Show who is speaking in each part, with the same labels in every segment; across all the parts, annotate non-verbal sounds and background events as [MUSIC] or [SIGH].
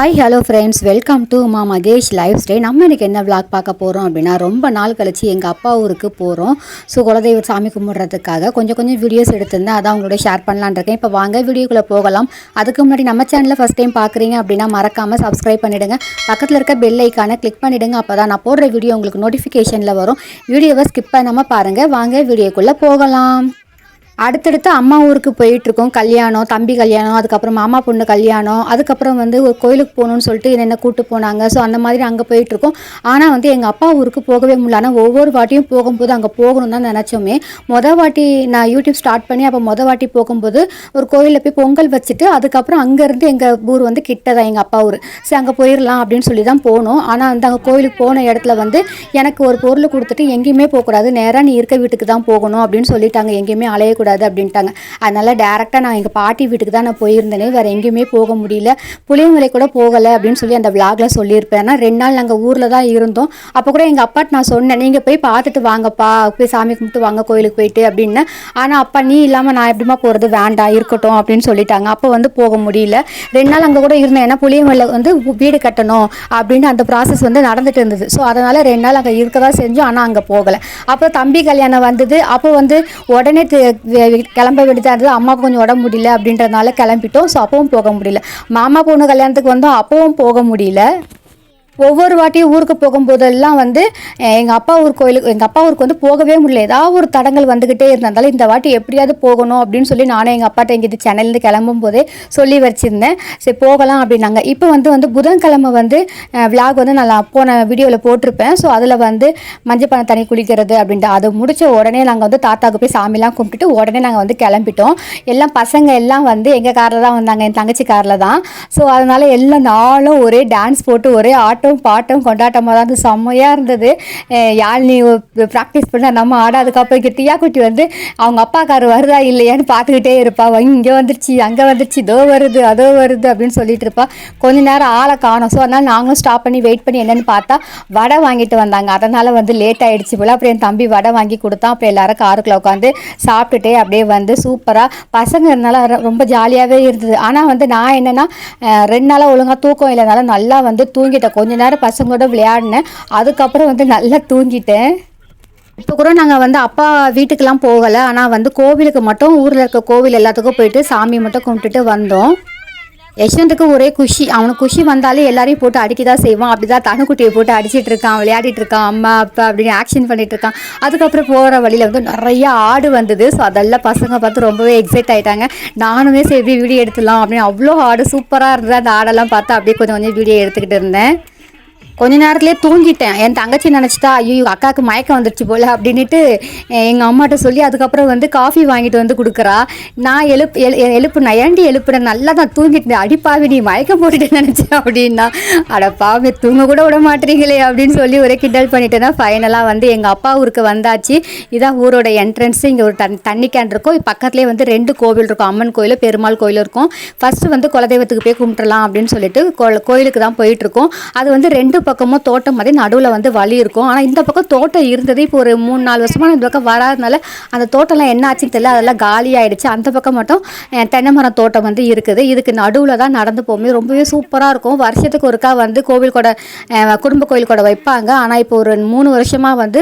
Speaker 1: Hi hello friends welcome to my Mahesh life style நம்ம இன்றைக்கி என்ன விளாக் பார்க்க போகிறோம் அப்படின்னா ரொம்ப நாள் கழிச்சு எங்கள் அப்பா ஊருக்கு போகிறோம் ஸோ குலதெய்வ சாமி கும்பிட்றதுக்காக கொஞ்சம் கொஞ்சம் வீடியோஸ் எடுத்திருந்தேன். அதான் உங்களோட ஷேர் பண்ணலான்னு இருக்கேன். இப்போ வாங்க வீடியோக்குள்ளே போகலாம். அதுக்கு முன்னாடி நம்ம சேனலில் ஃபஸ்ட் டைம் பார்க்குறீங்க அப்படின்னா மறக்காமல் சப்ஸ்கிரைப் பண்ணிவிடுங்க பக்கத்தில் இருக்க பெல் ஐக்கானை கிளிக் பண்ணிவிடுங்க அப்போ தான் நான் போடுற வீடியோ உங்களுக்கு நோட்டிஃபிகேஷனில் வரும். வீடியோவை ஸ்கிப் பண்ணாமல் பாருங்கள் வாங்க வீடியோக்குள்ளே போகலாம். அடுத்தடுத்து அம்மா ஊருக்கு போயிட்டுருக்கோம். கல்யாணம் தம்பி கல்யாணம் அதுக்கப்புறம் மாமா பொண்ணு கல்யாணம் அதுக்கப்புறம் வந்து ஒரு கோயிலுக்கு போகணும்னு சொல்லிட்டு என்ன கூப்பிட்டு போனாங்க. ஸோ அந்த மாதிரி அங்கே போயிட்டுருக்கோம். ஆனால் வந்து எங்கள் அப்பா ஊருக்கு போகவே முடியல. ஆனால் ஒவ்வொரு வாட்டியும் போகும்போது அங்கே போகணும் தான் நினச்சோமே. மொதல் வாட்டி நான் யூடியூப் ஸ்டார்ட் பண்ணி அப்போ மொதல் வாட்டி போகும்போது ஒரு கோயிலில் போய் பொங்கல் வச்சுட்டு அதுக்கப்புறம் அங்கேருந்து எங்கள் ஊர் வந்து கிட்ட தான் எங்கள் அப்பா ஊர். சரி அங்கே போயிடலாம் அப்படின்னு சொல்லி தான் போனோம். ஆனால் வந்து அங்கே கோயிலுக்கு போன இடத்துல வந்து எனக்கு ஒரு பொருள் கொடுத்துட்டு எங்கேயுமே போகக்கூடாது. நேராக நீ இருக்க வீட்டுக்கு தான் போகணும் அப்படின்னு சொல்லிட்டாங்க. எங்கேயுமே அலையக்கூடாது. அப்படின்ட்டாங்க. அதனால் டேரெக்டாக நான் எங்கள் பாட்டி வீட்டுக்கு தான் நான் போயிருந்தேனே வேறு எங்கேயுமே போக முடியல. புளியமலை கூட போகலை அப்படின்னு சொல்லி அந்த விளாகில் சொல்லியிருப்பேன். ஆனால் ரெண்டு நாள் நாங்கள் ஊரில் தான் இருந்தோம். அப்போ கூட எங்கள் அப்பாட்டு நான் சொன்னேன் நீங்கள் போய் பார்த்துட்டு வாங்கப்பா போய் சாமி கும்பிட்டு வாங்க கோயிலுக்கு போயிட்டு அப்படின்னு. ஆனால் அப்பா நீ இல்லாமல் நான் எப்படிமா போகிறது வேண்டாம் இருக்கட்டும் அப்படின்னு சொல்லிட்டாங்க. அப்போ வந்து போக முடியல. ரெண்டு நாள் அங்கே கூட இருந்தேன். ஏன்னா புளியமலை வந்து வீடு கட்டணும் அப்படின்னு அந்த ப்ராசஸ் வந்து நடந்துட்டு இருந்தது. ஸோ அதனால் ரெண்டு நாள் அங்கே இருக்க தான் செஞ்சோம். ஆனால் அங்கே போகலை. அப்புறம் தம்பி கல்யாணம் வந்தது. அப்போ வந்து உடனே கிளம்ப வேண்டியதாக இருந்தது. அம்மாவுக்கு கொஞ்சம் உடம்பு முடியல அப்படின்றதுனால கிளம்பிட்டோம். ஸோ அப்பவும் போக முடியல. மாமா பொண்ணு கல்யாணத்துக்கு வந்தோம். அப்பவும் போக முடியல. ஒவ்வொரு வாட்டியும் ஊருக்கு போகும்போதெல்லாம் வந்து எங்கள் அப்பா ஊர் கோயிலுக்கு எங்கள் அப்பா ஊருக்கு வந்து போகவே முடியல. ஏதாவது ஒரு தடங்கள் வந்துக்கிட்டே இருந்ததால இந்த வாட்டி எப்படியாவது போகணும் அப்படின்னு சொல்லி நானும் எங்கள் அப்பாட்ட இங்கே சென்னையிலேருந்து கிளம்பும் போதே சொல்லி வச்சுருந்தேன். சரி போகலாம் அப்படின்னாங்க. இப்போ வந்து வந்து புதன்கிழமை வந்து விளாக் வந்து நான் போன வீடியோவில் போட்டிருப்பேன். ஸோ அதில் வந்து மஞ்சள் பணம் தண்ணி குளிக்கிறது அப்படின்ட்டு அது முடித்த உடனே நாங்கள் வந்து தாத்தாவுக்கு போய் சாமிலாம் கும்பிட்டுட்டு உடனே நாங்கள் வந்து கிளம்பிட்டோம். எல்லாம் பசங்க எல்லாம் வந்து எங்கள் காரில் தான் வந்தாங்க. என் தங்கச்சி காரில் தான். ஸோ அதனால் எல்லா நாளும் ஒரே டான்ஸ் போட்டு ஒரே ஆட்டம் பாட்டம் கொண்டாட்டமாக தான் இருந்தது செம்மையாக இருந்தது. யாழ் நீ ப்ராக்டிஸ் பண்ணால் நம்ம ஆடாதுக்கப்புறம் கிட்டியா குட்டி வந்து அவங்க அப்பா வருதா இல்லையான்னு பார்த்துக்கிட்டே இருப்பாள் இங்கே வந்துருச்சு அங்கே வந்துருச்சு இதோ வருது அதோ வருது அப்படின்னு சொல்லிட்டு இருப்பாள் கொஞ்ச நேரம் ஆளை காணும். ஸோ அதனால் நாங்களும் ஸ்டாப் பண்ணி வெயிட் பண்ணி என்னென்னு பார்த்தா வடை வாங்கிட்டு வந்தாங்க. அதனால் வந்து லேட் ஆகிடுச்சு போல. அப்புறம் என் தம்பி வடை வாங்கி கொடுத்தான். அப்புறம் எல்லாரும் காருக்குள்ளே உட்காந்து சாப்பிட்டுட்டே அப்படியே வந்து சூப்பராக பசங்க இருந்தால ரொம்ப ஜாலியாகவே இருந்தது. ஆனால் வந்து நான் என்னென்னா ரெண்டு நாளாக ஒழுங்காக தூக்கம் இல்லைனால நல்லா வந்து தூங்கிட்டேன். கொஞ்ச நேரம் பசங்களோட விளையாடினேன். அதுக்கப்புறம் வந்து நல்லா தூங்கிட்டேன். இப்போ கூட நாங்கள் வந்து அப்பா வீட்டுக்கெல்லாம் போகலை. ஆனால் வந்து கோவிலுக்கு மட்டும் ஊரில் இருக்க கோவில் எல்லாத்துக்கும் போயிட்டு சாமி மட்டும் கும்பிட்டுட்டு வந்தோம். யஷ்வந்துக்கு ஒரே குஷி. அவனுக்கு குஷி வந்தாலே எல்லாரையும் போட்டு அடிக்க தான் செய்வான். அப்படிதான் தனுக்குட்டியை போட்டு அடிச்சிட்டு இருக்கான். விளையாடிட்டு இருக்கான். அம்மா அப்பா அப்படின்னு ஆக்ஷன் பண்ணிட்டு இருக்கான். அதுக்கப்புறம் போகிற வழியில் வந்து நிறைய ஆடு வந்தது. ஸோ அதெல்லாம் பசங்க பார்த்து ரொம்பவே எக்ஸைட் ஆகிட்டாங்க நானுமே சரி வீடியோ எடுத்துடலாம் அப்படின்னு அவ்வளோ ஆடு சூப்பராக இருந்தது. அந்த ஆடெல்லாம் பார்த்து அப்படியே கொஞ்சம் கொஞ்சம் வீடியோ எடுத்துக்கிட்டு இருந்தேன். கொஞ்ச நேரத்துலேயே தூங்கிட்டேன். என் தங்கச்சி நினச்சிட்டா ஐயோ அக்காவுக்கு மயக்கம் வந்துருச்சு போல் அப்படின்ட்டு எங்கள் அம்மாட்ட சொல்லி அதுக்கப்புறம் வந்து காஃபி வாங்கிட்டு வந்து கொடுக்குறா. நான் எழுப்பு எழு எழுப்பு நயண்டி எழுப்புனேன்? நல்லா தான் தூங்கிட்டேன். அடிப்பாவி நீ மயக்கம் போட்டுட்டு நினச்சேன் அப்படின்னா அட பாவி தூங்க கூட விட மாட்டீங்களே அப்படின்னு சொல்லி ஒரே கிண்டல் பண்ணிட்டு தான் ஃபைனலாக வந்து எங்கள் அப்பா ஊருக்கு வந்தாச்சு. இதான் ஊரோட என்ட்ரன்ஸு இங்கே ஒரு தண்ணி தண்ணி கேன் இருக்கும். பக்கத்துலேயே வந்து ரெண்டு கோவில் இருக்கும். அம்மன் கோயில் பெருமாள் கோயில் இருக்கும். ஃபஸ்ட்டு வந்து குலதெய்வத்துக்கு போய் கும்பிட்றலாம் அப்படின்னு சொல்லிட்டு கோயிலுக்கு தான் போயிட்டுருக்கோம் அது வந்து ரெண்டு பக்கமும் தோட்டம் மாதிரி நடுவில் வந்து வழி இருக்கும். ஆனால் இந்த பக்கம் தோட்டம் இருந்தது இப்போ ஒரு மூணு நாலு வருஷமாக இந்த பக்கம் வராதனால அந்த தோட்டம்லாம் என்ன ஆச்சுன்னு தெரியல. அதெல்லாம் காலி ஆயிடுச்சு. அந்த பக்கம் மட்டும் தென்னை மரம் தோட்டம் வந்து இருக்குது. இதுக்கு நடுவில் தான் நடந்து போகும்போது ரொம்பவே சூப்பராக இருக்கும். வருஷத்துக்கு ஒருக்கா வந்து கோவில் கொடை குடும்ப கோயில் கொடை வைப்பாங்க. ஆனால் இப்போ ஒரு மூணு வருஷமாக வந்து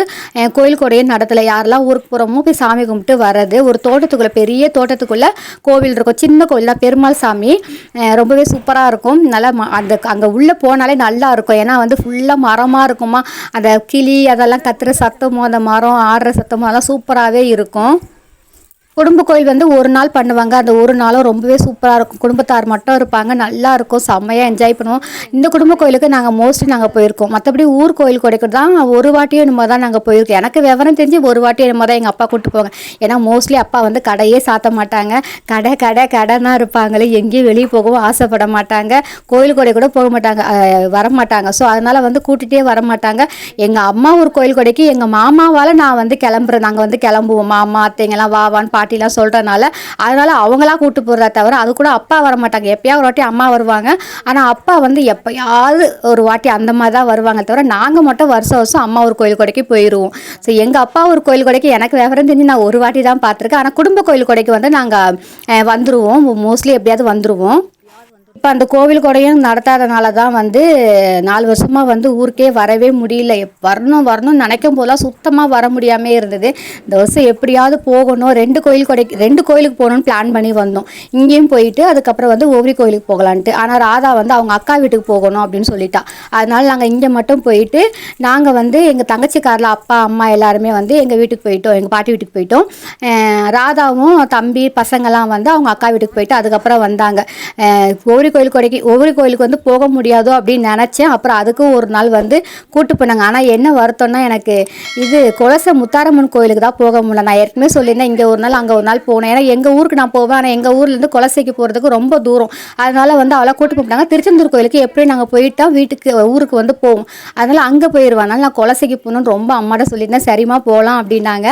Speaker 1: கோயில் கொடையே நடத்தலை. யாரெல்லாம் ஊருக்கு போகிறோமோ போய் சாமி கும்பிட்டு வர்றது. ஒரு தோட்டத்துக்குள்ளே பெரிய தோட்டத்துக்குள்ளே கோவில் இருக்கும். சின்ன கோவில் தான் பெருமாள் சாமி. ரொம்பவே சூப்பராக இருக்கும். நல்லா ம- அந்த அங்கே உள்ளே போனாலே நல்லா இருக்கும். ஏன்னா வந்து ஃபுல்லாக மரமாக இருக்குமா? அந்த கிளி அதெல்லாம் கத்துற சத்தமும் அந்த மரம் ஆடுற சத்தமும் அதெல்லாம் சூப்பராகவே இருக்கும். குடும்ப கோயில் வந்து ஒரு நாள் பண்ணுவாங்க. அந்த ஒரு நாளும் ரொம்பவே சூப்பராக இருக்கும். குடும்பத்தார் மட்டும் இருப்பாங்க. நல்லா இருக்கும். செம்மையாக என்ஜாய் பண்ணுவோம். இந்த குடும்ப கோயிலுக்கு நாங்கள் மோஸ்ட்லி நாங்கள் போயிருக்கோம். மற்றபடி ஊர் கோயில் கொடைக்கு தான் ஒரு வாட்டியும் என்னமோ தான் நாங்கள் போயிருக்கோம். எனக்கு விவரம் தெரிஞ்சு ஒரு வாட்டி என்னமோ தான் எங்கள் அப்பா கூப்பிட்டு போவாங்க. ஏன்னா மோஸ்ட்லி அப்பா வந்து கடையே சாத்த மாட்டாங்க. கடை கடை கடைனா இருப்பாங்களே. எங்கேயும் வெளியே போகவும் ஆசைப்பட மாட்டாங்க. கோயில் கொடை கூட போக மாட்டாங்க. வரமாட்டாங்க. வர மாட்டாங்க ஸோ அதனால் வந்து கூட்டிகிட்டே வர மாட்டாங்க எங்கள் அம்மா ஒரு கோயில் கொடைக்கு எங்கள் மாமாவால் நான் வந்து கிளம்புறேன். நாங்கள் வந்து கிளம்புவோம். மாமா அத்தைங்கெல்லாம் வா பாட்டு பாட்டிலாம் சொல்கிறனால அதனால் அவங்களா கூப்பிட்டு போகிறதா தவிர அது கூட அப்பா வர மாட்டாங்க எப்போயாவது ஒரு வாட்டி அம்மா வருவாங்க. ஆனால் அப்பா வந்து எப்போயாவது ஒரு வாட்டி அந்த மாதிரி தான் வருவாங்க தவிர நாங்கள் மட்டும் வருஷம் வருஷம் அம்மா ஒரு கோயில் கொடைக்கு போயிடுவோம் ஸோ எங்கள் அப்பா ஒரு கோயில் கொடைக்கு எனக்கு விவரம் தெரிஞ்சு நான் ஒரு வாட்டி தான் பார்த்துருக்கேன். ஆனால் குடும்ப கோயில் கொடைக்கு வந்து நாங்கள் வந்துடுவோம் மோஸ்ட்லி எப்படியாவது வந்துடுவோம் இப்போ அந்த கோவில் கொடையும் நடத்தாதனால தான் வந்து நாலு வருஷமாக வந்து ஊருக்கே வரவே முடியல. வரணும் வரணும்னு நினைக்கும் போதெல்லாம் சுத்தமாக வர முடியாமே இருந்தது. இந்த வருஷம் எப்படியாவது போகணும். ரெண்டு கோயில் கொடைக்கு ரெண்டு கோயிலுக்கு போகணும்னு பிளான் பண்ணி வந்தோம். இங்கேயும் போயிட்டு அதுக்கப்புறம் வந்து ஒவ்வொரு கோயிலுக்கு போகலான்ட்டு. ஆனால் ராதா வந்து அவங்க அக்கா வீட்டுக்கு போகணும் அப்படின்னு சொல்லிட்டா. அதனால் நாங்கள் இங்கே மட்டும் போயிட்டு நாங்கள் வந்து எங்கள் தங்கச்சிக்காரில் அப்பா அம்மா எல்லாருமே வந்து எங்கள் வீட்டுக்கு போயிட்டோம். எங்கள் பாட்டி வீட்டுக்கு போயிட்டோம். ராதாவும் தம்பி பசங்கள்லாம் வந்து அவங்க அக்கா வீட்டுக்கு போயிட்டு அதுக்கப்புறம் வந்தாங்க. ஒவ்வொரு ஒவ்வொரு கோயில் கொடைக்கு ஒவ்வொரு கோயிலுக்கு வந்து போக முடியாதோ அப்படின்னு நினச்சேன். அப்புறம் அதுக்கும் ஒரு நாள் வந்து கூட்டு போனாங்க. ஆனால் என்ன வருத்தம்னா எனக்கு இது குலச முத்தாரம்மன் கோயிலுக்கு தான் போக முடியல. நான் ஏற்கனவே சொல்லியிருந்தேன் இங்கே ஒரு நாள் அங்கே ஒரு நாள் போனேன் ஏன்னா எங்கள் ஊருக்கு நான் போவேன். ஆனால் எங்கள் ஊர்லேருந்து குலசைக்கு போகிறதுக்கு ரொம்ப தூரம். அதனால் வந்து அவளை கூட்டு போட்டாங்க திருச்செந்தூர் கோயிலுக்கு எப்படி நாங்கள் போயிட்டா வீட்டுக்கு ஊருக்கு வந்து போவோம். அதனால் அங்கே போயிடுவேன் அதனால் நான் குலசைக்கு போகணுன்னு ரொம்ப அம்மாட்ட சொல்லியிருந்தேன். சரிம்மா போகலாம் அப்படின்னாங்க.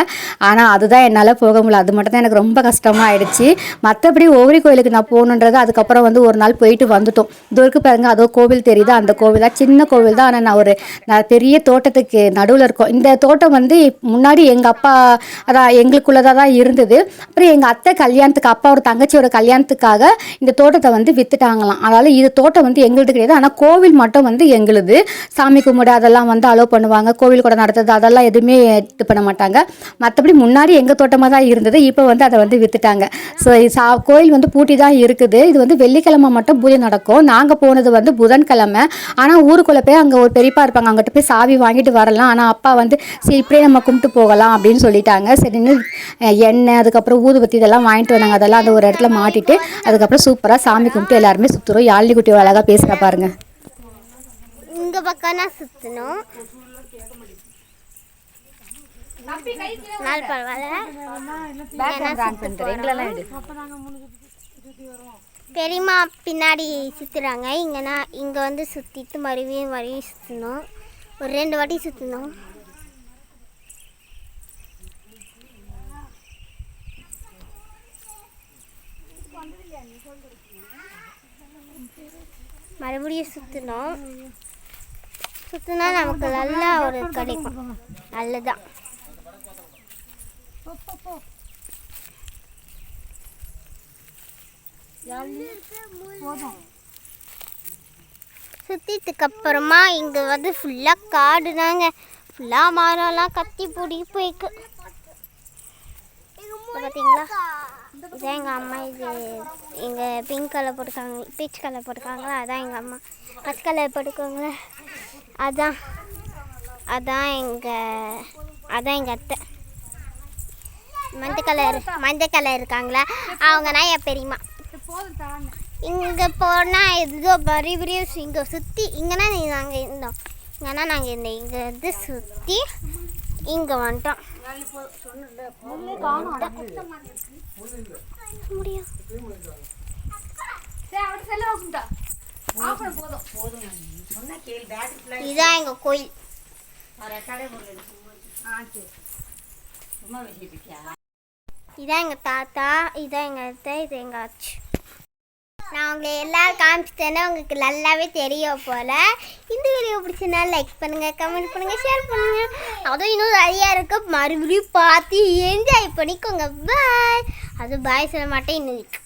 Speaker 1: ஆனால் அதுதான் என்னால் போக முடியல. அது மட்டும் தான் எனக்கு ரொம்ப கஷ்டமாக ஆயிடுச்சு. மற்றபடி ஒவ்வொரு கோயிலுக்கு நான் போகணுன்றது அதுக்கப்புறம் வந்து ஒரு நாள் போயிட்டு வந்துட்டோம். இதற்கு பாருங்க அதோ கோவில் தெரியுது? அந்த கோவில்? தான் சின்ன கோவில் தான் ஆனால் நான் ஒரு நான் பெரிய தோட்டத்துக்கு நடுவில் இருக்கோம். இந்த தோட்டம் வந்து முன்னாடி எங்கள் அப்பா அதான் எங்களுக்குள்ளதாக தான் இருந்தது. அப்புறம் எங்கள் அத்தை கல்யாணத்துக்கு அப்பாவோட தங்கச்சியோட கல்யாணத்துக்காக இந்த தோட்டத்தை வந்து வித்துட்டாங்களாம். அதனால் இது தோட்டம் வந்து எங்களுது கிடையாது. ஆனால் கோவில் மட்டும் வந்து எங்களுது. சாமி கும்பிட அதெல்லாம் வந்து அலோவ் பண்ணுவாங்க. கோவில் கூட நடத்துறது அதெல்லாம் எதுவுமே இது பண்ண மாட்டாங்க. மற்றபடி முன்னாடி எங்கள் தோட்டமாக தான் இருந்தது. இப்போ வந்து அதை வந்து வித்துட்டாங்க. ஸோ சா கோயில் வந்து பூட்டி தான் இருக்குது. இது வந்து வெள்ளிக்கிழமை மட்டும் பூஜை நடக்கும். நாங்கள் போனது வந்து புதன்கிழமை. ஆனால் ஊருக்குள்ளே போய் அங்கே ஒரு பெரியப்பா இருப்பாங்க. அங்கிட்ட போய் சாவி வாங்கிட்டு வரலாம். ஆனால் அப்பா வந்து சரி இப்படியே நம்ம கும்பிட்டு போகலாம் அப்படின்னு சொல்லிட்டாங்க. சரின்னு எண்ணெய் அதுக்கப்புறம் ஊதுபத்தி இதெல்லாம் வாங்கிட்டு வந்தாங்க. அதெல்லாம் அந்த ஒரு இடத்துல மாட்டிட்டு அதுக்கப்புறம் சூப்பராக சாமி கும்பிட்டு எல்லாருமே சுற்றுறோம் யாழ்னி குட்டி அழகாக பேசுகிறா பாருங்க.
Speaker 2: இங்க பக்கம் தான் சுத்தணும். நாள் பரவாயில்ல. பெரியம்மா பின்னாடி சுற்றுறாங்க இங்கன்னா இங்கே வந்து சுற்றிட்டு மறுபடியும் மறுபடியும் சுற்றணும் ஒரு ரெண்டு வாட்டி சுற்றணும் மறுபடியும் சுற்றணும் சுற்றினா நமக்கு நல்லா ஒரு கிடைக்கும். நல்லதான் சுத்திட்டுக்கு அப்புறமா இங்க வந்து ஃபுல்லா காடு தாங்க. ஃபுல்லா மரம்லாம் கத்தி பிடி போயிக்கு பார்த்தீங்களா இதான் எங்கள் அம்மா இது இங்கே பிங்க் கலர் போட்டுருக்காங்க பீச் கலர் போட்டுருக்காங்களா? அதான் எங்கள் அம்மா. பச்சை கலர் போட்டுக்கோங்களே. அதான். அதான் எங்கள் அதான் எங்கள் அத்தை. மஞ்சள் கலர் மஞ்சள் கலர் இருக்காங்களா? அவங்க தான் என் பெரியம்மா. இங்கே போனால் ஏதோ பெரிய பெரிய இங்கே சுற்றி இங்கேனா நாங்கள் இருந்தோம். இங்கேனா நாங்கள் இந்த இங்கே வந்து சுற்றி இங்கே வந்துட்டோம். முடியும் எங்கள் கோயில். இதான் எங்கள் தாத்தா இதான் எங்கள் அத்தை இது எங்கள் ஆச்சு. நான் உங்களை எல்லாரும் காமிச்சிட்டேன்னா உங்களுக்கு நல்லாவே தெரியும் போல். இந்த வீடியோ பிடிச்சனா லைக் பண்ணுங்கள் கமெண்ட் பண்ணுங்கள் ஷேர் பண்ணுங்கள் அதுவும் இன்னும் நிறையா இருக்கு. மறுபடியும் பார்த்து என்ஜாய் பண்ணிக்கோங்க. பாய் அது பாய் சொல்ல மாட்டேன் இன்னும் இருக்கு.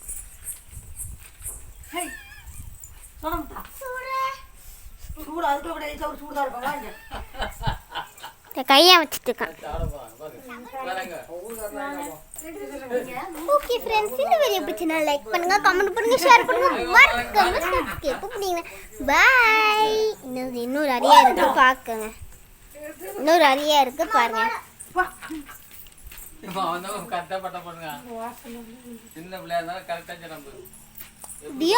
Speaker 2: இந்த கையை வச்சுட்டு இருக்கேன் ஓகே ஃப்ரெண்ட்ஸ் இந்த வீடியோ பிடிச்சினா லைக் பண்ணுங்க கமெண்ட் பண்ணுங்க ஷேர் பண்ணுங்க. மறக்காம சப்ஸ்கிரைப் பண்ணுங்க பை இன்னும் இன்னொரு நிறைய இருக்கு பார்க்குங்க இன்னொரு அரியா இருக்கு பாருங்க.
Speaker 3: இப்போ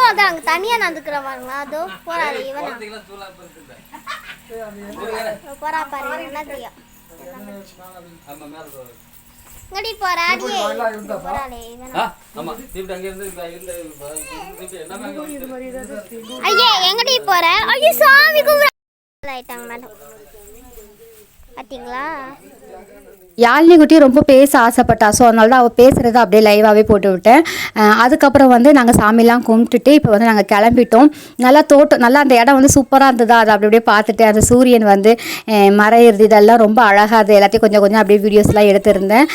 Speaker 2: அதான் அங்கே தனியா நடந்துக்கிற பாருங்களா. அதோ போறாரு இவன். போறா பாரு என்ன
Speaker 3: தெரியும்
Speaker 2: இங்கடி போறா போறாளே
Speaker 3: ஆமா அங்க இருந்து இருந்த
Speaker 2: ஐயே எங்கடி போற ஐயோ சாமி கும்பிட ஆயிட்டாங்க மேடம் பாத்தீங்களா
Speaker 1: யாழினி குட்டி ரொம்ப பேச ஆசைப்பட்டா. ஸோ அதனால தான் அவள் பேசுகிறத அப்படியே லைவாகவே போட்டு விட்டேன். அதுக்கப்புறம் வந்து நாங்கள் சாமிலாம் கும்பிட்டுட்டு இப்போ வந்து நாங்கள் கிளம்பிட்டோம். நல்லா தோட்டம் நல்லா அந்த இடம் வந்து சூப்பராக இருந்ததா? அதை அப்படி அப்படியே பார்த்துட்டு அந்த சூரியன் வந்து மறையிறது இதெல்லாம் ரொம்ப அழகாக அது எல்லாத்தையும் கொஞ்சம் கொஞ்சம் அப்படியே வீடியோஸ்லாம் எடுத்திருந்தேன்.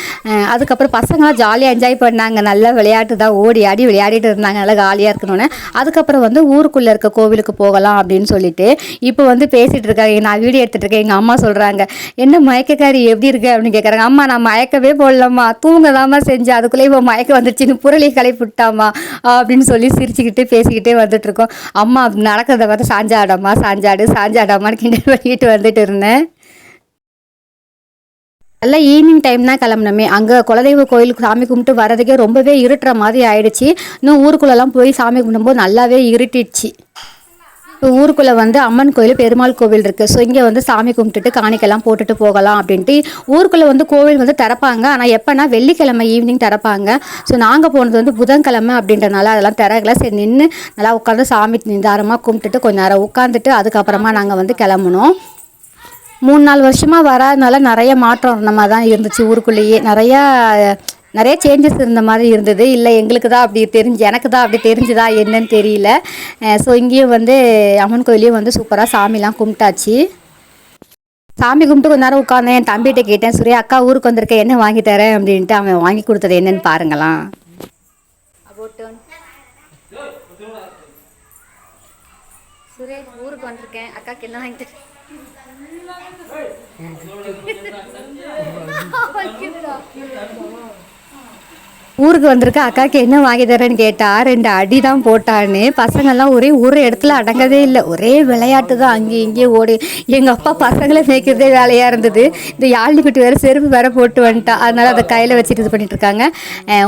Speaker 1: அதுக்கப்புறம் பசங்களாம் ஜாலியாக என்ஜாய் பண்ணாங்க. நல்லா விளையாட்டு தான். ஓடி ஆடி விளையாடிட்டு இருந்தாங்க. நல்லா ஜாலியாக இருக்கணும்னு. அதுக்கப்புறம் வந்து ஊருக்குள்ளே இருக்க கோவிலுக்கு போகலாம் அப்படின்னு சொல்லிட்டு இப்போ வந்து பேசிகிட்டு இருக்காங்க. நான் வீடியோ எடுத்துகிட்டு இருக்கேன். எங்கள் அம்மா சொல்கிறாங்க என்ன மயக்கக்காரி எப்படி இருக்கு? அப்படின்னு கேட்குறாங்க அம்மா நான் மயக்கவே போடலம்மா. தூங்கதாம்மா செஞ்சேன் அதுக்குள்ளே இப்போ மயக்கம் வந்துருச்சுன்னு புரளி கிளப்பி விட்டாம்மா அப்படின்னு சொல்லி சிரிச்சுக்கிட்டு பேசிக்கிட்டே வந்துட்டு இருக்கோம் அம்மா நடக்கிறத பார்த்து சாஞ்சாடம்மா சாஞ்சாடு சாஞ்சாடாமான்னு கிண்டல் பண்ணிட்டு வந்துட்டு இருந்தேன். நல்லா ஈவினிங் டைம் தான் கிளம்புனமே. அங்கே குலதெய்வ கோயிலுக்கு சாமி கும்பிட்டு வரதுக்கே ரொம்பவே இருட்டுற மாதிரி ஆயிடுச்சு. இன்னும் ஊருக்குள்ளெல்லாம் போய் சாமி கும்பிடும்போது நல்லாவே இருட்டிடுச்சு. ஊருக்குள்ளே வந்து அம்மன் கோயில் பெருமாள் கோவில் இருக்குது ஸோ இங்கே வந்து சாமி கும்பிட்டுட்டு காணிக்கெல்லாம் போட்டுட்டு போகலாம் அப்படின்ட்டு ஊருக்குள்ளே வந்து கோவில் வந்து திறப்பாங்க. ஆனால் எப்போனா வெள்ளிக்கிழமை ஈவினிங் திறப்பாங்க. ஸோ நாங்கள் போனது வந்து புதன்கிழமை அப்படின்றனால அதெல்லாம் திறகல சரி நின்று நல்லா உட்காந்து சாமி நிதாரமாக கும்பிட்டுட்டு கொஞ்ச நேரம் உட்காந்துட்டு அதுக்கப்புறமா நாங்கள் வந்து கிளம்புனோம். மூணு நாலு வருஷமாக வராதனால நிறைய மாற்றம் நம்ம மாதிரி தான் இருந்துச்சு ஊருக்குள்ளேயே. நிறையா நிறைய சேஞ்சஸ் இருந்த மாதிரி இருந்தது. இல்லை எங்களுக்கு தான் அப்படி தெரிஞ்சு எனக்கு தான் அப்படி தெரிஞ்சுதா என்னன்னு தெரியல. ஸோ இங்கேயும் வந்து அம்மன் கோயிலையும் வந்து சூப்பராக சாமிலாம் கும்பிட்டாச்சு. சாமி கும்பிட்டு கொஞ்ச நேரம் உட்காந்தேன் என் தம்பிகிட்ட கேட்டேன் சூர்யா அக்கா ஊருக்கு வந்திருக்கேன் என்ன வாங்கி தரேன்? அப்படின்ட்டு அவன் வாங்கி கொடுத்தது என்னன்னு பாருங்களாம். சுரே ஊருக்கு வந்திருக்கேன். அக்காக்கு என்ன வாங்கி [LAUGHS] ஊருக்கு வந்திருக்க அக்காக்கு என்ன வாங்கி தரேன்னு கேட்டா ரெண்டு அடி தான் போட்டான்னு. பசங்கள்லாம் ஒரே ஒரு இடத்துல அடங்கவே இல்லை. ஒரே விளையாட்டு தான் அங்கேயும் இங்கேயும் ஓடி. எங்கள் அப்பா பசங்களை மேய்க்கிறதே வேலையாக இருந்தது. இந்த யாழ்னி குட்டி வேறு செருப்பு வேற போட்டு வந்துட்டா. அதனால் அதை கையில் வச்சுட்டு இது பண்ணிட்டு இருக்காங்க.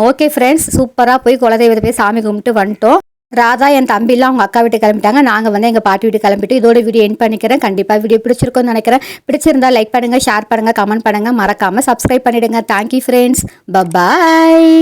Speaker 1: ஓகே ஃப்ரெண்ட்ஸ் சூப்பராக போய் குலதெய்வத்தை போய் சாமி கும்பிட்டு வந்துட்டோம். ராதா என் தம்பிலாம் அவங்க அக்கா வீட்டு கிளம்பிட்டாங்க. நாங்கள் வந்து எங்கள் பாட்டி வீட்டு கிளம்பிட்டு இதோட வீடியோ என் பண்ணிக்கிறேன். கண்டிப்பாக வீடியோ பிடிச்சிருக்கோன்னு நினைக்கிறேன். பிடிச்சிருந்தா லைக் பண்ணுங்கள் ஷேர் பண்ணுங்கள் கமெண்ட் பண்ணுங்கள் மறக்காமல் சப்ஸ்கிரைப் பண்ணிவிடுங்க தேங்க்யூ ஃப்ரெண்ட்ஸ் பபாய்